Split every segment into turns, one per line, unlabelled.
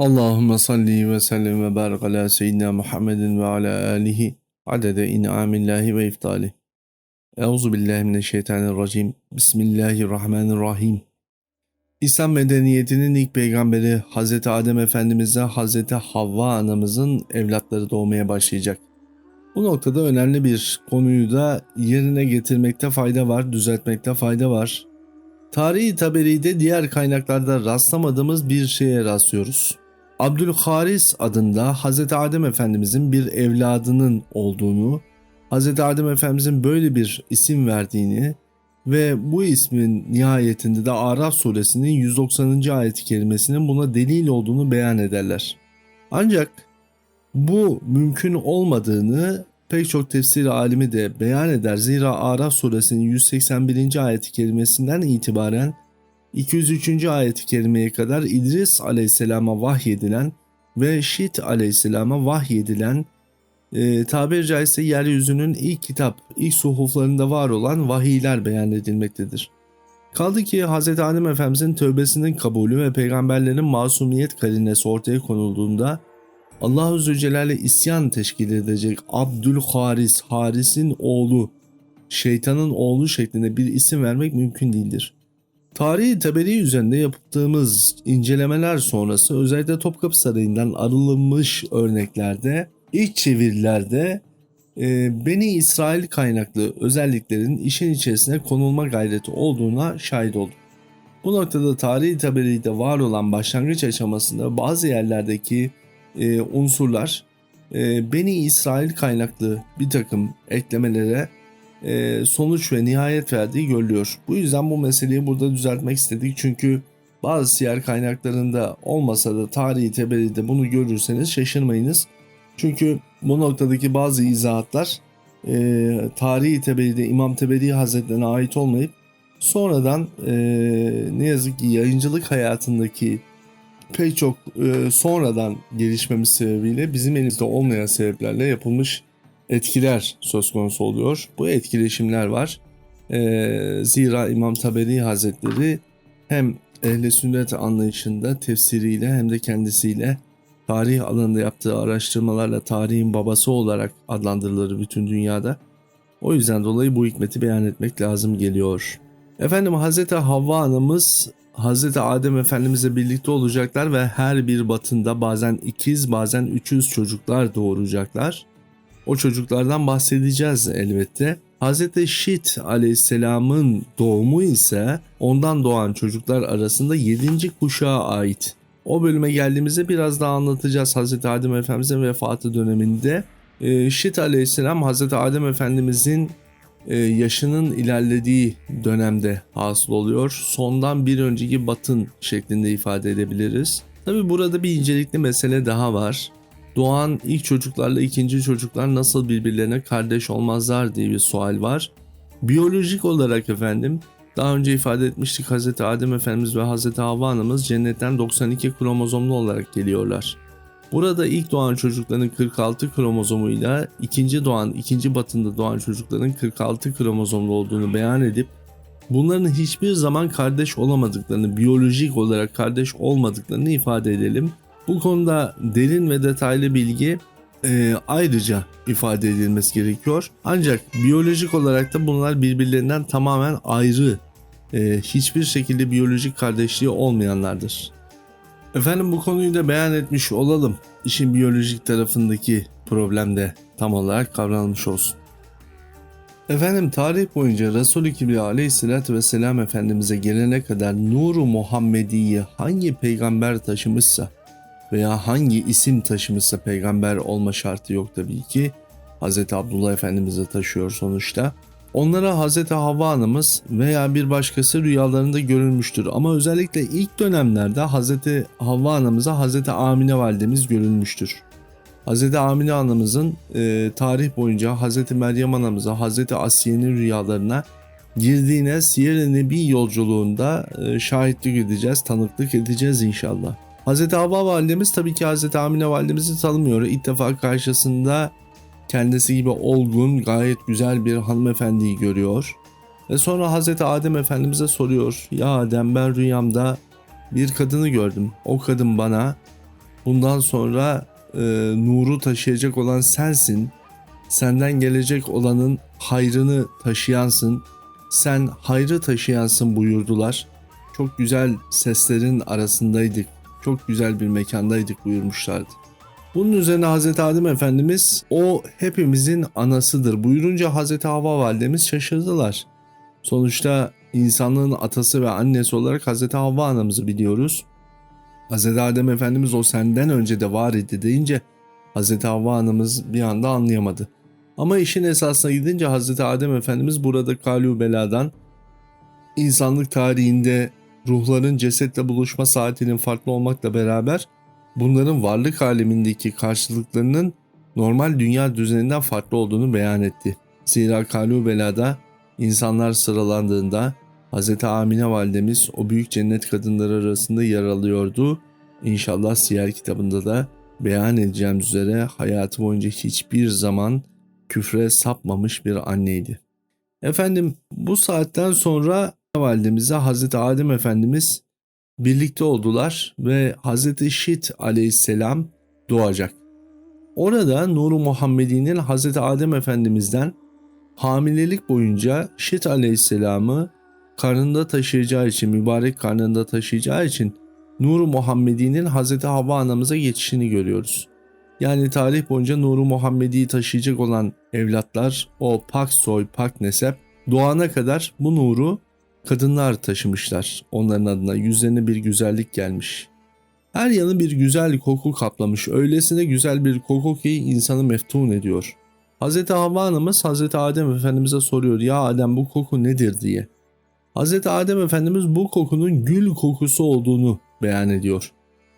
Allahümme salli ve sellem ve barik ala seyyidina Muhammedin ve ala alihi adede in'amillahi ve iftali. Euzu billahi mineşşeytanirracim. Bismillahirrahmanirrahim. İslam medeniyetinin ilk peygamberi Hz. Adem Efendimiz'e Hz. Havva anamızın evlatları doğmaya başlayacak. Bu noktada önemli bir konuyu da yerine getirmekte fayda var, düzeltmekte fayda var. Tarihi Taberi'de diğer kaynaklarda rastlamadığımız bir şeye rastlıyoruz. Abdülharis adında Hz. Adem Efendimizin bir evladının olduğunu, Hz. Adem Efendimizin böyle bir isim verdiğini ve bu ismin nihayetinde de Araf suresinin 190. ayet-i kerimesinin buna delil olduğunu beyan ederler. Ancak bu mümkün olmadığını pek çok tefsir alimi de beyan eder. Zira Araf suresinin 181. ayet-i kerimesinden itibaren 203. ayet-i kerimeye kadar İdris aleyhisselama vahyedilen ve Şit aleyhisselama vahyedilen e, tabiri caizse yeryüzünün ilk kitap, ilk suhuflarında var olan vahiyler beyan edilmektedir. Kaldı ki Hz. Adem Efendimizin tövbesinin kabulü ve peygamberlerin masumiyet karinesi ortaya konulduğunda Allahu Zülcelal'e isyan teşkil edecek Abdülharis, Haris'in oğlu, şeytanın oğlu şeklinde bir isim vermek mümkün değildir. Tarihi taberi üzerinde yaptığımız incelemeler sonrası özellikle Topkapı Sarayı'ndan arınmış örneklerde, ilk çevirilerde e, Beni İsrail kaynaklı özelliklerin işin içerisine konulma gayreti olduğuna şahit oldum. Bu noktada tarihi taberide var olan başlangıç aşamasında bazı yerlerdeki e, unsurlar e, Beni İsrail kaynaklı bir takım eklemelere sonuç ve nihayet verdiği görülüyor. Bu yüzden bu meseleyi burada düzeltmek istedik çünkü bazı siyer kaynaklarında olmasa da tarihi teberide bunu görürseniz şaşırmayınız. Çünkü bu noktadaki bazı izahatlar e, tarihi teberide İmam Teberi Hazretlerine ait olmayıp sonradan e, ne yazık ki yayıncılık hayatındaki pek çok e, sonradan gelişmemiz sebebiyle bizim elimizde olmayan sebeplerle yapılmış etkiler söz konusu oluyor. Bu etkileşimler var. E, zira İmam Taberi Hazretleri hem ehli sünnet anlayışında tefsiriyle hem de kendisiyle tarih alanında yaptığı araştırmalarla tarihin babası olarak adlandırılır bütün dünyada. O yüzden dolayı bu hikmeti beyan etmek lazım geliyor. Efendim Hz. Havva anamız Hz. Adem Efendimizle birlikte olacaklar ve her bir batında bazen ikiz bazen üçüz çocuklar doğuracaklar. O çocuklardan bahsedeceğiz elbette. Hz. Şit aleyhisselamın doğumu ise ondan doğan çocuklar arasında 7. kuşağa ait. O bölüme geldiğimizde biraz daha anlatacağız Hz. Adem Efendimiz'in vefatı döneminde. Ee, Şit aleyhisselam Hz. Adem Efendimiz'in e, yaşının ilerlediği dönemde hasıl oluyor. Sondan bir önceki batın şeklinde ifade edebiliriz. Tabi burada bir incelikli mesele daha var. Doğan ilk çocuklarla ikinci çocuklar nasıl birbirlerine kardeş olmazlar diye bir sual var. Biyolojik olarak efendim daha önce ifade etmiştik Hz. Adem Efendimiz ve Hz. Havva Anamız cennetten 92 kromozomlu olarak geliyorlar. Burada ilk doğan çocukların 46 kromozomuyla ikinci doğan, ikinci batında doğan çocukların 46 kromozomlu olduğunu beyan edip bunların hiçbir zaman kardeş olamadıklarını, biyolojik olarak kardeş olmadıklarını ifade edelim. Bu konuda derin ve detaylı bilgi e, ayrıca ifade edilmesi gerekiyor. Ancak biyolojik olarak da bunlar birbirlerinden tamamen ayrı, e, hiçbir şekilde biyolojik kardeşliği olmayanlardır. Efendim bu konuyu da beyan etmiş olalım. İşin biyolojik tarafındaki problem de tam olarak kavranmış olsun. Efendim tarih boyunca Resul-i Kibriya aleyhissalatü vesselam Efendimiz'e gelene kadar Nuru Muhammedi'yi hangi peygamber taşımışsa veya hangi isim taşımışsa peygamber olma şartı yok tabii ki. Hz. Abdullah Efendimiz'e taşıyor sonuçta. Onlara Hz. Havva anamız veya bir başkası rüyalarında görülmüştür ama özellikle ilk dönemlerde Hz. Havva anamıza Hz. Amine validemiz görülmüştür. Hz. Amine anamızın e, tarih boyunca Hz. Meryem anamıza Hz. Asiye'nin rüyalarına girdiğine Siyer-i Nebi yolculuğunda e, şahitlik edeceğiz, tanıklık edeceğiz inşallah. Hz. Havva validemiz tabii ki Hz. Amine validemizi tanımıyor. İlk defa karşısında kendisi gibi olgun, gayet güzel bir hanımefendiyi görüyor. Ve sonra Hz. Adem Efendimiz'e soruyor. Ya Adem ben rüyamda bir kadını gördüm. O kadın bana Bundan sonra e, nuru taşıyacak olan sensin. Senden gelecek olanın hayrını taşıyansın. Sen hayrı taşıyansın buyurdular. Çok güzel seslerin arasındaydık. Çok güzel bir mekandaydık buyurmuşlardı. Bunun üzerine Hazreti Adem Efendimiz o hepimizin anasıdır buyurunca Hazreti Havva validemiz şaşırdılar. Sonuçta insanlığın atası ve annesi olarak Hazreti Havva anamızı biliyoruz. Hazreti Adem Efendimiz o senden önce de var idi deyince Hazreti Havva anamız bir anda anlayamadı. Ama işin esasına gidince Hazreti Adem Efendimiz burada Kalu Bela'dan insanlık tarihinde ruhların cesetle buluşma saatinin farklı olmakla beraber bunların varlık alemindeki karşılıklarının normal dünya düzeninden farklı olduğunu beyan etti. Zira Kalu Bela'da insanlar sıralandığında Hz. Amine validemiz o büyük cennet kadınları arasında yer alıyordu. İnşallah siyer kitabında da beyan edeceğim üzere hayatı boyunca hiçbir zaman küfre sapmamış bir anneydi. Efendim bu saatten sonra validemize Hazreti Adem Efendimiz birlikte oldular ve Hazreti Şit aleyhisselam doğacak. Orada Nuru Muhammedi'nin Hazreti Adem Efendimiz'den hamilelik boyunca Şit aleyhisselamı karnında taşıyacağı için, mübarek karnında taşıyacağı için Nuru Muhammedi'nin Hazreti Havva anamıza geçişini görüyoruz. Yani tarih boyunca Nuru Muhammedi'yi taşıyacak olan evlatlar, o pak soy, pak nesep doğana kadar bu nuru kadınlar taşımışlar. Onların adına yüzlerine bir güzellik gelmiş. Her yanı bir güzel koku kaplamış. Öylesine güzel bir koku ki insanı meftun ediyor. Hz. Havva anamız Hz. Adem Efendimiz'e soruyor ya Adem bu koku nedir diye. Hz. Adem Efendimiz bu kokunun gül kokusu olduğunu beyan ediyor.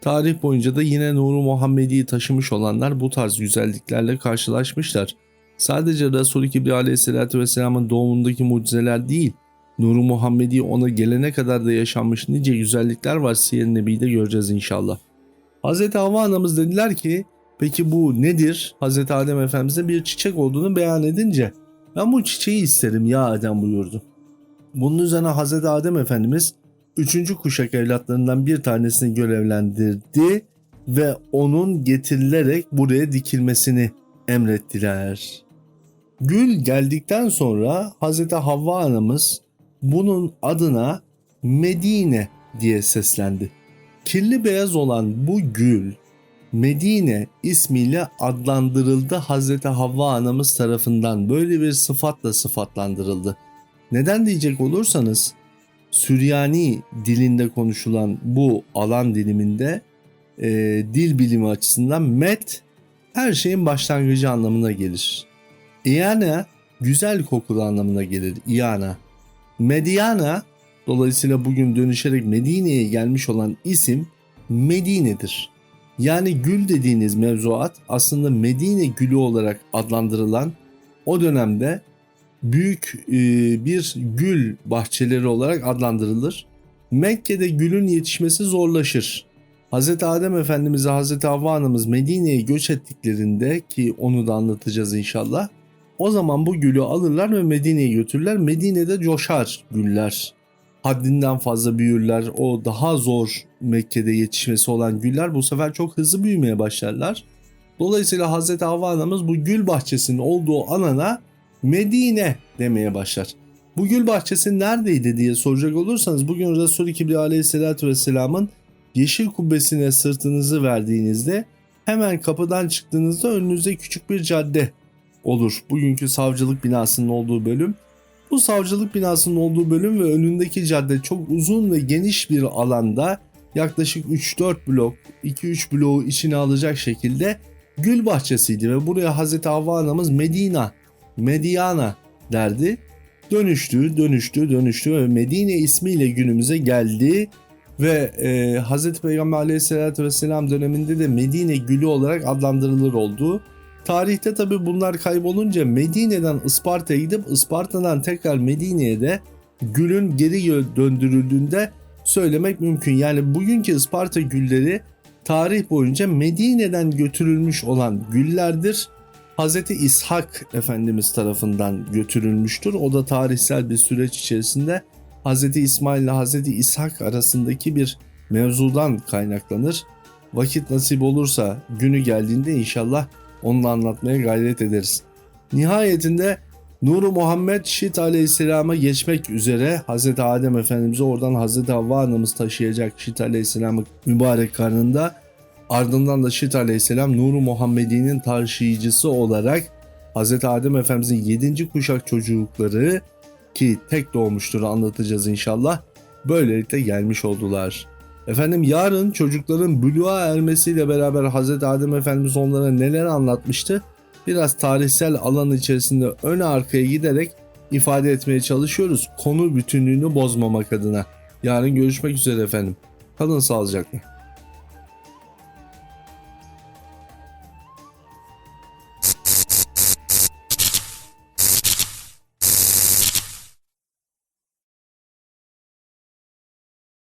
Tarih boyunca da yine Nuru Muhammedi'yi taşımış olanlar bu tarz güzelliklerle karşılaşmışlar. Sadece Resul-i Kibri Aleyhisselatü Vesselam'ın doğumundaki mucizeler değil, Nuru Muhammedi ona gelene kadar da yaşanmış nice güzellikler var Siyer Nebi'de göreceğiz inşallah. Hz. Havva anamız dediler ki peki bu nedir? Hz. Adem Efendimiz'e bir çiçek olduğunu beyan edince ben bu çiçeği isterim ya Adem buyurdu. Bunun üzerine Hz. Adem Efendimiz üçüncü kuşak evlatlarından bir tanesini görevlendirdi ve onun getirilerek buraya dikilmesini emrettiler. Gül geldikten sonra Hz. Havva anamız bunun adına Medine diye seslendi. Kirli beyaz olan bu gül Medine ismiyle adlandırıldı Hz. Havva anamız tarafından böyle bir sıfatla sıfatlandırıldı. Neden diyecek olursanız Süryani dilinde konuşulan bu alan diliminde e, dil bilimi açısından met her şeyin başlangıcı anlamına gelir. İyana güzel kokulu anlamına gelir. İyana. Mediana dolayısıyla bugün dönüşerek Medine'ye gelmiş olan isim Medine'dir. Yani gül dediğiniz mevzuat aslında Medine gülü olarak adlandırılan o dönemde büyük e, bir gül bahçeleri olarak adlandırılır. Mekke'de gülün yetişmesi zorlaşır. Hz. Adem Efendimiz ve Hz. Havva Anamız Medine'ye göç ettiklerinde ki onu da anlatacağız inşallah. O zaman bu gülü alırlar ve Medine'ye götürürler. Medine'de coşar güller. Haddinden fazla büyürler. O daha zor Mekke'de yetişmesi olan güller bu sefer çok hızlı büyümeye başlarlar. Dolayısıyla Hazreti Havva anamız bu gül bahçesinin olduğu alana Medine demeye başlar. Bu gül bahçesi neredeydi diye soracak olursanız bugün Resul-i Kibri aleyhissalatü vesselamın yeşil kubbesine sırtınızı verdiğinizde hemen kapıdan çıktığınızda önünüzde küçük bir cadde olur. Bugünkü savcılık binasının olduğu bölüm. Bu savcılık binasının olduğu bölüm ve önündeki cadde çok uzun ve geniş bir alanda yaklaşık 3-4 blok, 2-3 bloğu içine alacak şekilde gül bahçesiydi ve buraya Hazreti Havva anamız Medina, Mediana derdi. Dönüştü, dönüştü, dönüştü ve Medine ismiyle günümüze geldi ve e, Hazreti Peygamber aleyhissalatü vesselam döneminde de Medine gülü olarak adlandırılır oldu. Tarihte tabi bunlar kaybolunca Medine'den Isparta'ya gidip Isparta'dan tekrar Medine'ye de gülün geri döndürüldüğünde söylemek mümkün. Yani bugünkü Isparta gülleri tarih boyunca Medine'den götürülmüş olan güllerdir. Hz. İshak Efendimiz tarafından götürülmüştür. O da tarihsel bir süreç içerisinde Hz. İsmail ile Hz. İshak arasındaki bir mevzudan kaynaklanır. vakit nasip olursa günü geldiğinde inşallah onu da anlatmaya gayret ederiz. Nihayetinde Nuru Muhammed Şit Aleyhisselam'a geçmek üzere Hz. Adem Efendimiz'i oradan Hz. Havva Anamız taşıyacak Şit Aleyhisselam'ın mübarek karnında ardından da Şit Aleyhisselam Nuru Muhammedi'nin taşıyıcısı olarak Hz. Adem Efendimiz'in 7. kuşak çocukları ki tek doğmuştur anlatacağız inşallah böylelikle gelmiş oldular. Efendim yarın çocukların buluğa ermesiyle beraber Hz. Adem Efendimiz onlara neler anlatmıştı? Biraz tarihsel alan içerisinde ön arkaya giderek ifade etmeye çalışıyoruz. Konu bütünlüğünü bozmamak adına. Yarın görüşmek üzere efendim. Kalın sağlıcakla.